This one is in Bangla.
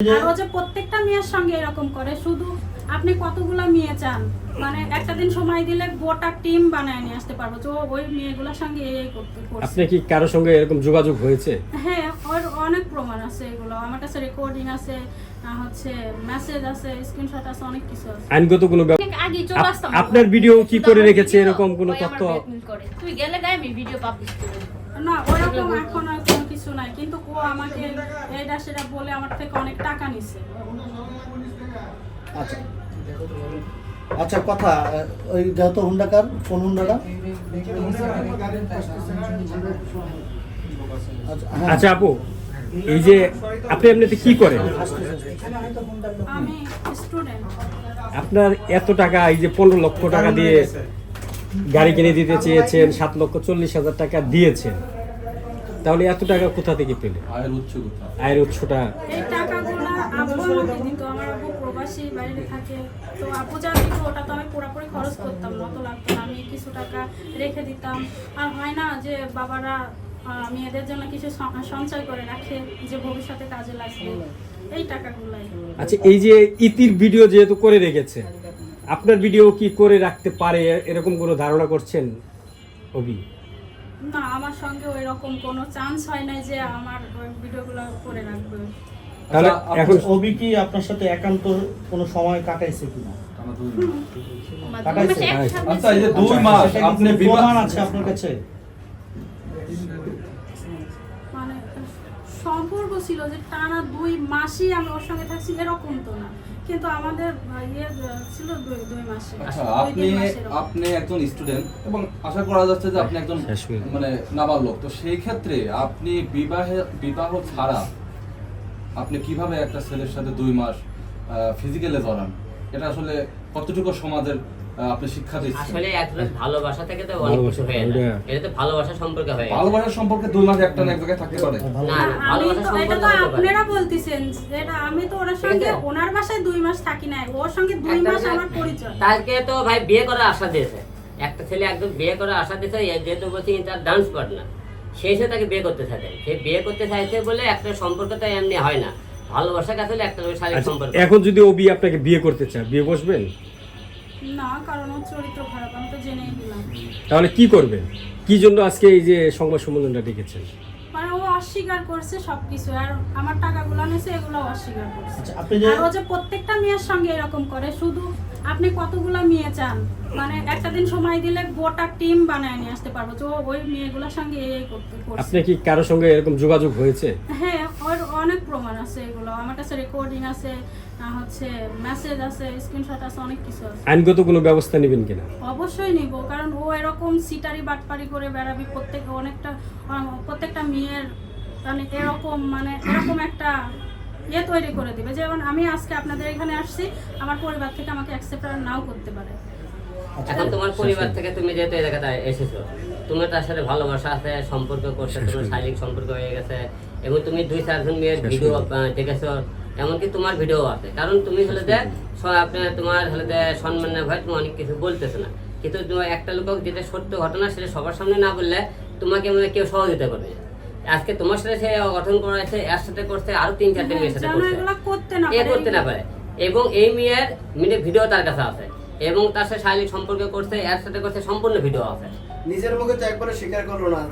আর ও যে প্রত্যেকটা মেয়ের সঙ্গে এরকম করে শুধু আপনি কতগুলা মেয়ে চান? মানে একটা দিন সময় দিলে গোটা টিম বানায় নিয়ে আসতে পারব। তো ওই মেয়েগুলোর সঙ্গে এই করতে আপনি কি কারোর সঙ্গে এরকম যোগাযোগ হয়েছে? হ্যাঁ ওর অনেক প্রমাণ আছে এগুলো। আমার কাছে রেকর্ডিং আছে হচ্ছে মেসেজ আছে স্ক্রিনশট আছে অনেক কিছু আছে। আইনগত কোনো আগে চলে আসতাম। আপনার ভিডিও কি করে রেখেছে এরকম কোনো তথ্য? তুই গেলে গায়ে আমি ভিডিও পাবলিশ করে না ওরকম এখন আর কিছু নাই কিন্তু ও আমাকে এইটা সেটা বলে আমার থেকে অনেক টাকা নিছে। আচ্ছা। আচ্ছা কথা ওই যেহেতু হুন্ডাকার কোন হুন্ডাটা? আচ্ছা হ্যাঁ। আচ্ছা আপু এই যে আপনি এমনিতে কি করেন? আমি স্টুডেন্ট আপনার এত টাকা এই যে পনেরো লক্ষ টাকা দিয়ে গাড়ি কিনে দিতে চেয়েছেন সাত লক্ষ চল্লিশ হাজার টাকা দিয়েছেন। তাহলে এত টাকা কোথা থেকে পেলে? আয়ের উৎস আয়ের উৎসটা? এই টাকাগুলো আব্বু আমাকে দিত আমার আব্বু প্রবাসী বাইরে থাকে। তো আব্বু যা দিত ওটা তো আমি পুরোপুরি খরচ করতাম না লাগতো না। আমি কিছু টাকা রেখে দিতাম। আর হয় না যে বাবারা মেয়েদের জন্য কিছু সঞ্চয় করে রাখে যে ভবিষ্যতে কাজে লাগবে। এই টাকাগুলাই। আচ্ছা এই যে ইতির ভিডিও যেহেতু করে রেখেছে আপনার ভিডিও কি করে রাখতে পারে এরকম কোনো ধারণা করছেন অভি? না আমার সঙ্গে ওই রকম কোনো চান্স হয় নাই যে আমার ভিডিওগুলো করে রাখবে। তাহলে আচ্ছা, এখন অবি কি আপনার সাথে একান্ত কোনো সময় কাটাইছে কিনা? আছে। একসাথে আচ্ছা এই যে দুই আচ্ছা, মাস আপনি প্রমাণ আছে আপনার কাছে? মানে সম্পর্ক ছিল যে টানা দুই মাসই আমি ওর সঙ্গে থাকছি এরকম তো না। কিন্তু আমাদের ইয়ে ছিল দুই দুই মাসে আচ্ছা আপনি। আপনি একজন স্টুডেন্ট এবং আশা করা যাচ্ছে যে আপনি একজন। মানে নাবালক তো সেই ক্ষেত্রে আপনি বিবাহে বিবাহ ছাড়া আপনি কীভাবে একটা ছেলের সাথে দুই মাস ফিজিক্যালে জড়ান এটা আসলে কতটুকু সমাজের আপনি শিক্ষা দিচ্ছেন। আসলে একজন ভালোবাসা থেকে তো অনেক কিছু হয়ে যায়। এটা তো ভালোবাসা সম্পর্কে হয়ে যায়। ভালোবাসার সম্পর্কে দুই মাস একটা না এক জায়গায় থাকতে পারে। না, না, না, ভালোবাসা তো এটা তো আপনারা বলতেছেন এটা আমি তো ওনার সঙ্গে ওনার বাসায় দুই মাস থাকি নাই। ওর সঙ্গে দুই মাস আমার পরিচয়। তাকে তো ভাই বিয়ে করার আশা দিয়েছে। একটা ছেলে একদম বিয়ে করার আশা দিয়েছে যেহেতু বলছি তার ডান্স পার্টনার সেই সে তাকে বিয়ে করতে চাইছে। সে বিয়ে করতে চাইছে বলে একটা সম্পর্ক তো এমনি হয় না। ভালোবাসা কাছে একটা শারীরিক আচ্ছা, সম্পর্ক। এখন যদি ও বিয়ে আপনাকে বিয়ে করতে চায় বিয়ে বসবেন? না কারণ ওর চরিত্র খারাপ আমি তো জেনেই দিলাম তাহলে কি করবেন কি জন্য আজকে এই যে সংবাদ সম্মেলনটা ডেকেছেন? মানে ও অস্বীকার করছে সবকিছু আর আমার টাকাগুলো নিয়েছে এগুলো অস্বীকার করছে। আচ্ছা আপনি যে আর ও যে প্রত্যেকটা মেয়ের সঙ্গে এরকম করে শুধু আপনি কতগুলা মেয়ে চান? মানে একটা দিন সময় দিলে গোটা টিম বানায় নিয়ে আসতে পারব তো ওই মেয়েগুলোর সঙ্গে এই এই করতে করছে। আপনি কি কারোর সঙ্গে এরকম যোগাযোগ হয়েছে? হ্যাঁ ওর অনেক প্রমাণ আছে এগুলো আমার কাছে রেকর্ডিং আছে হচ্ছে মেসেজ আছে স্ক্রিনশট আছে অনেক কিছু আছে। আইনগত কোনো ব্যবস্থা নেবেন কিনা? অবশ্যই নিব কারণ ও এরকম সিটারি বাটপারি করে বেড়াবি প্রত্যেক অনেকটা প্রত্যেকটা মেয়ের মানে এরকম মানে এরকম একটা ইয়ে তৈরি করে দিবে। যেমন আমি আজকে আপনাদের এখানে আসছি আমার পরিবার থেকে আমাকে অ্যাকসেপ্ট নাও করতে পারে। এখন তোমার পরিবার থেকে তুমি যেহেতু এই জায়গাতে এসেছ তুমি তার সাথে ভালোবাসা আছে সম্পর্ক করছে তোমার শারীরিক সম্পর্ক হয়ে গেছে এবং তুমি দুই চারজন মেয়ের ভিডিও দেখেছ এমনকি তোমার ভিডিও আছে। কারণ তুমি হলে যে আপনার তোমার হলে যে সম্মান না ভয় তুমি অনেক কিছু বলতেছো না। কিন্তু একটা লোক যেটা সত্য ঘটনা সেটা সবার সামনে না বললে তোমাকে মানে কেউ সহযোগিতা করবে না। আজকে তোমার সাথে সে গঠন করা হয়েছে এর সাথে করছে আরও তিন চারটে মেয়ের সাথে করছে। করতে না এ পারে। করতে না পারে। এবং এই মেয়ের মেয়ের ভিডিও তার কাছে আছে। এবং তার সাথে শারীরিক সম্পর্ক করছে এর সাথে করছে সম্পূর্ণ ভিডিও আছে। নিজের মুখে তো একবারে স্বীকার করল না।